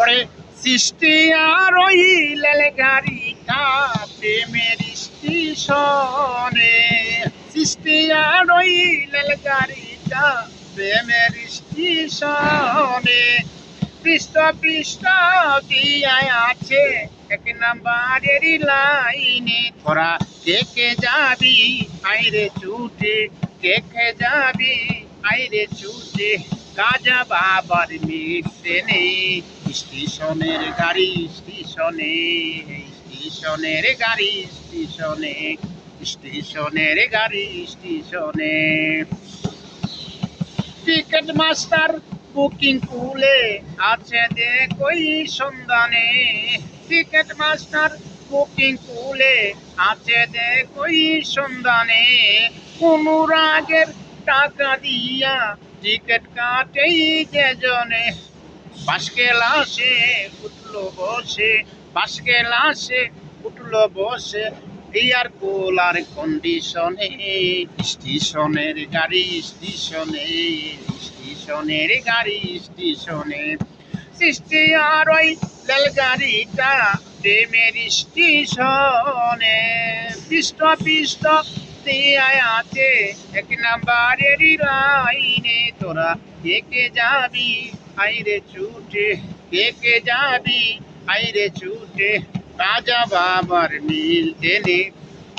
ওরে সৃষ্টি আর ওই লেলে গাড়ি কা প্রেমের স্টেশনে সৃষ্টি আর ওই লেলে গাড়ি কা প্রেমের স্টেশনে পৃষ্ঠ পৃষ্ঠ দিয়ায় আছে এক নাম্বারের লাইনে। তোরা দেখে যাবি? আইরে ছুটে। দেখে যাবি? আইরে ছুটে। কাজা বাবার মিটতে নেই স্টেশনের গাড়ি, স্টেশনে, স্টেশনের গাড়ি, স্টেশনে, স্টেশনের গাড়ি, স্টেশনে। টিকিট মাস্টার বুকিং কুলে আছে যে কই সন্ধানে। টিকিট মাস্টার বুকিং কুলে আছে যে কই সন্ধানে। অনুরাগের টাকা দিয়া টিকিট কাটেই যে জনে বাসকে লাশে উঠল বসে বাসকে লাশে উঠল বসে এয়ার কুলার কন্ডিশনে স্টেশনের গাড়ি স্টেশনে স্টেশনের গাড়ি স্টেশনে সৃষ্টি আর ওই রেলগাড়িটা প্রেমের স্টেশনে পৃষ্ঠ পৃষ্ঠ দিয়ায় আছে। এক নাম্বারের লাইনে তোরা। দেখে যাবি? আইরে ছুটে দেখে যাবি? আইরে ছুটে রাজা বাবার মিল টেনে।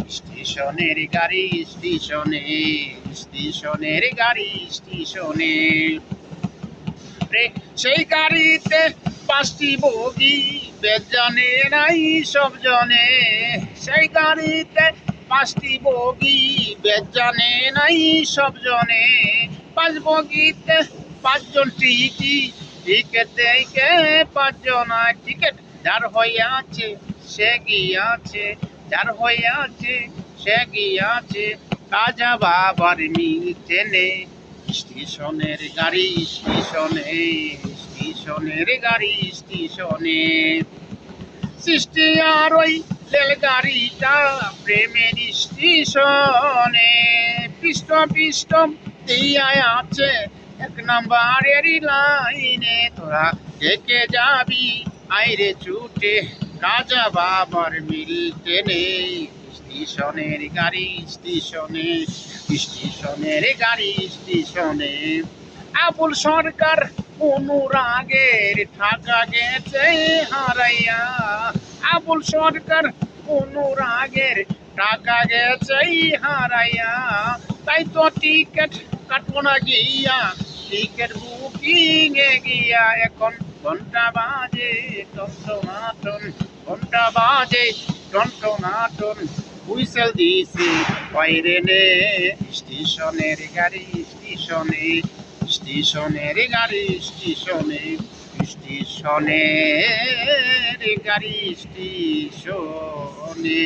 স্টেশনের গাড়ি স্টেশনে স্টেশনের গাড়ি স্টেশনে সেই গাড়িতে পাঁচটি বগি বেজনে নাই সব জনে সেই গাড়িতে পাঁচটি বগি বেজনে নাই, সব জনে। পাঁচ বগিতে পাঁচজন টিকি টিকিট দেখে পাঁচজন টিকিট যার আছে, সে গিয়াছে যার আছে, সে গিয়াছে কাজা বাবার মিল টেনে স্টেশনের গাড়ি, স্টেশনে, স্টেশনের গাড়ি, স্টেশনে। সৃষ্টি আর ওই রেলগাড়িটা প্রেমের স্টেশনে পৃষ্ঠ পৃষ্ঠ দিয়ায় আছে এক নাম্বারের লাইনে। তোরা দেখে যাবি, আইরে ছুটে, রাজা বাবার মিল টেনে। স্টেশনের গাড়ি স্টেশনে স্টেশনের গাড়ি স্টেশনে আবুল সরকার অনুরাগের টাকা গেছে হারাইয়া। আবুল সরকার অনুরাগের টাকা গেছে হারাইয়া। তাই তো টিকিট কাটবো না গিয়া, টিকিট বুকিং এ গিয়া। এখন ঘণ্টা বাজে, টন্টনাটন, ঘণ্টা বাজে, টন্টনাটন। হুইসেল দিছে, বাইরে নে, স্টেশনের গাড়ি, স্টেশনে। স্টেশনের গাড়ি স্টেশনে স্টেশনের গাড়ি স্টেশনে